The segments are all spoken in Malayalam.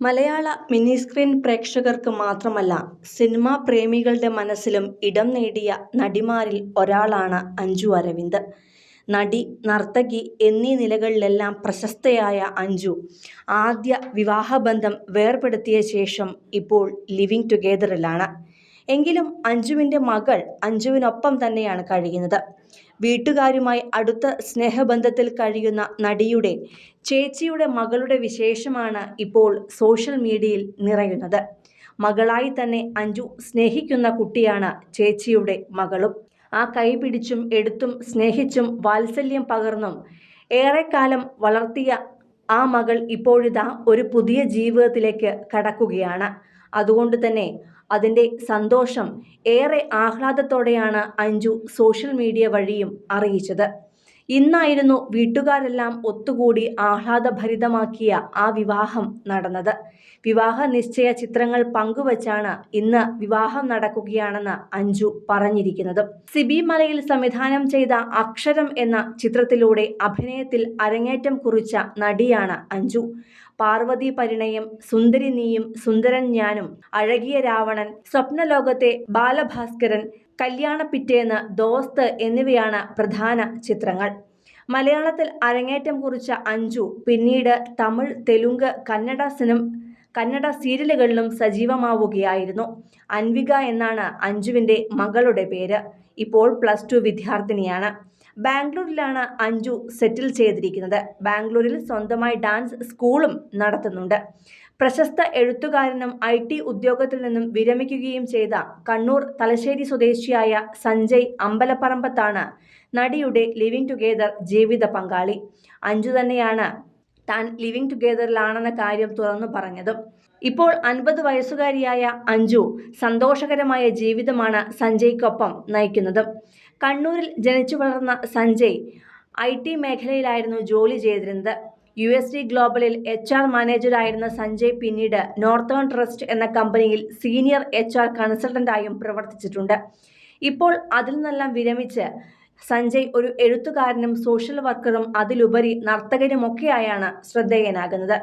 മലയാള മിനി സ്ക്രീൻ പ്രേക്ഷകർക്ക് മാത്രമല്ല സിനിമാ പ്രേമികളുടെ മനസ്സിലും ഇടം നേടിയ നടിമാരിൽ ഒരാളാണ് അഞ്ജു അരവിന്ദ്. നടി നർത്തകി എന്നീ നിലകളിലെല്ലാം പ്രശസ്തയായ അഞ്ജു ആദ്യ വിവാഹബന്ധം വേർപെടുത്തിയ ശേഷം ഇപ്പോൾ ലിവിങ് ടുഗെദറിലാണ്. എങ്കിലും അഞ്ജുവിന്റെ മകൾ അഞ്ജുവിനൊപ്പം തന്നെയാണ് കഴിയുന്നത്. വീട്ടുകാരുമായി അടുത്ത സ്നേഹബന്ധത്തിൽ കഴിയുന്ന നടിയുടെ ചേച്ചിയുടെ മകളുടെ വിശേഷമാണ് ഇപ്പോൾ സോഷ്യൽ മീഡിയയിൽ നിറയുന്നത്. മകളായി തന്നെ അഞ്ജു സ്നേഹിക്കുന്ന കുട്ടിയാണ് ചേച്ചിയുടെ മകളും. ആ കൈപിടിച്ചും എടുത്തും സ്നേഹിച്ചും വാത്സല്യം പകർന്നും ഏറെക്കാലം വളർത്തിയ ആ മകൾ ഇപ്പോഴിതാ ഒരു പുതിയ ജീവിതത്തിലേക്ക് കടക്കുകയാണ്. അതുകൊണ്ട് തന്നെ അതിന്റെ സന്തോഷം ഏറെ ആഹ്ലാദത്തോടെയാണ് അഞ്ജു സോഷ്യൽ മീഡിയ വഴിയും അറിയിച്ചത്. ഇന്നായിരുന്നു വീട്ടുകാരെല്ലാം ഒത്തുകൂടി ആഹ്ലാദഭരിതമാക്കിയ ആ വിവാഹം നടന്നത്. വിവാഹ നിശ്ചയ ചിത്രങ്ങൾ പങ്കുവച്ചാണ് ഇന്ന് വിവാഹം നടക്കുകയാണെന്ന് അഞ്ജു പറഞ്ഞിരിക്കുന്നത്. സിബി മലയിൽ സംവിധാനം ചെയ്ത അക്ഷരം എന്ന ചിത്രത്തിലൂടെ അഭിനയത്തിൽ അരങ്ങേറ്റം കുറിച്ച നടിയാണ് അഞ്ജു. പാർവതി പരിണയം സുന്ദരി നീയും സുന്ദരൻ ഞാനും അഴകിയ രാവണൻ സ്വപ്നലോകത്തെ ബാലഭാസ്കരൻ കല്യാണ പിറ്റേന്ന് ദോസ്ത് എന്നിവയാണ് പ്രധാന ചിത്രങ്ങൾ. മലയാളത്തിൽ അരങ്ങേറ്റം കുറിച്ച അഞ്ജു പിന്നീട് തമിഴ് തെലുങ്ക് കന്നഡ സിനിമ കന്നഡ സീരിയലുകളിലും സജീവമാവുകയായിരുന്നു. അൻവിക എന്നാണ് അഞ്ജുവിന്റെ മകളുടെ പേര്. ഇപ്പോൾ പ്ലസ് ടു വിദ്യാർത്ഥിനിയാണ്. ബാംഗ്ലൂരിലാണ് അഞ്ജു സെറ്റിൽ ചെയ്തിരിക്കുന്നത്. ബാംഗ്ലൂരിൽ സ്വന്തമായി ഡാൻസ് സ്കൂളും നടത്തുന്നുണ്ട്. പ്രശസ്ത എഴുത്തുകാരനും ഐ ടി ഉദ്യോഗത്തിൽ നിന്നും വിരമിക്കുകയും ചെയ്ത കണ്ണൂർ തലശ്ശേരി സ്വദേശിയായ സഞ്ജയ് അമ്പലപ്പറമ്പത്താണ് നടിയുടെ ലിവിംഗ് ടുഗെദർ ജീവിത പങ്കാളി. അഞ്ജു തന്നെയാണ് താൻ ലിവിംഗ് ടുഗെദറിലാണെന്ന കാര്യം തുറന്നു പറഞ്ഞതും. ഇപ്പോൾ അൻപത് വയസ്സുകാരിയായ അഞ്ജു സന്തോഷകരമായ ജീവിതമാണ് സഞ്ജയ്ക്കൊപ്പം നയിക്കുന്നതും. കണ്ണൂരിൽ ജനിച്ചു വളർന്ന സഞ്ജയ് ഐ ടി മേഖലയിലായിരുന്നു ജോലി ചെയ്തിരുന്നത്. യു എസ് ഡി ഗ്ലോബലിൽ എച്ച് ആർ മാനേജറായിരുന്ന സഞ്ജയ് പിന്നീട് നോർത്തേൺ ട്രസ്റ്റ് എന്ന കമ്പനിയിൽ സീനിയർ എച്ച് ആർ കൺസൾട്ടന്റായും പ്രവർത്തിച്ചിട്ടുണ്ട്. ഇപ്പോൾ അതിൽ നിന്നെല്ലാം വിരമിച്ച് സഞ്ജയ് ഒരു എഴുത്തുകാരനും സോഷ്യൽ വർക്കറും അതിലുപരി നർത്തകനുമൊക്കെയായാണ് ശ്രദ്ധേയനാകുന്നത്.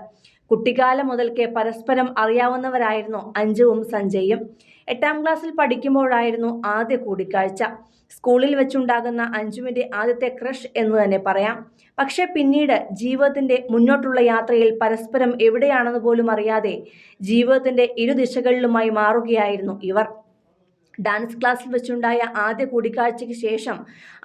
കുട്ടിക്കാലം മുതൽക്കേ പരസ്പരം അറിയാവുന്നവരായിരുന്നു അഞ്ജുവും സഞ്ജയും എട്ടാം ക്ലാസ്സിൽ പഠിക്കുമ്പോഴായിരുന്നു ആദ്യ കൂടിക്കാഴ്ച. സ്കൂളിൽ വെച്ചുണ്ടാകുന്ന അഞ്ജുവിന്റെ ആദ്യത്തെ ക്രഷ് എന്ന് തന്നെ പറയാം. പക്ഷേ പിന്നീട് ജീവിതത്തിന്റെ മുന്നോട്ടുള്ള യാത്രയിൽ പരസ്പരം എവിടെയാണെന്ന് പോലും അറിയാതെ ജീവിതത്തിന്റെ ഇരുദിശകളിലുമായി മാറുകയായിരുന്നു ഇവർ. ഡാൻസ് ക്ലാസ്സിൽ വെച്ചുണ്ടായ ആദ്യ കൂടിക്കാഴ്ചയ്ക്ക് ശേഷം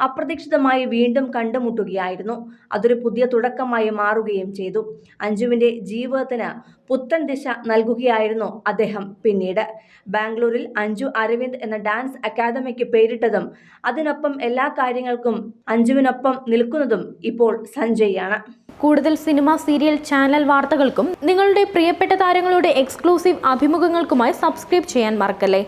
അപ്രതീക്ഷിതമായി വീണ്ടും കണ്ടുമുട്ടുകയായിരുന്നു. അതൊരു പുതിയ തുടക്കമായി മാറുകയും ചെയ്തു. അഞ്ജുവിന്റെ ജീവിതത്തിന് പുത്തൻ ദിശ നൽകുകയായിരുന്നു അദ്ദേഹം പിന്നീട്. ബാംഗ്ലൂരിൽ അഞ്ജു അരവിന്ദ് എന്ന ഡാൻസ് അക്കാദമിക്ക് പേരിട്ടതും അതിനൊപ്പം എല്ലാ കാര്യങ്ങൾക്കും അഞ്ജുവിനൊപ്പം നിൽക്കുന്നതും ഇപ്പോൾ സഞ്ജയാണ്. കൂടുതൽ സിനിമ സീരിയൽ ചാനൽ വാർത്തകൾക്കും നിങ്ങളുടെ പ്രിയപ്പെട്ട താരങ്ങളുടെ എക്സ്ക്ലൂസീവ് അഭിമുഖങ്ങൾക്കുമായി സബ്സ്ക്രൈബ് ചെയ്യാൻ മറക്കല്ലേ?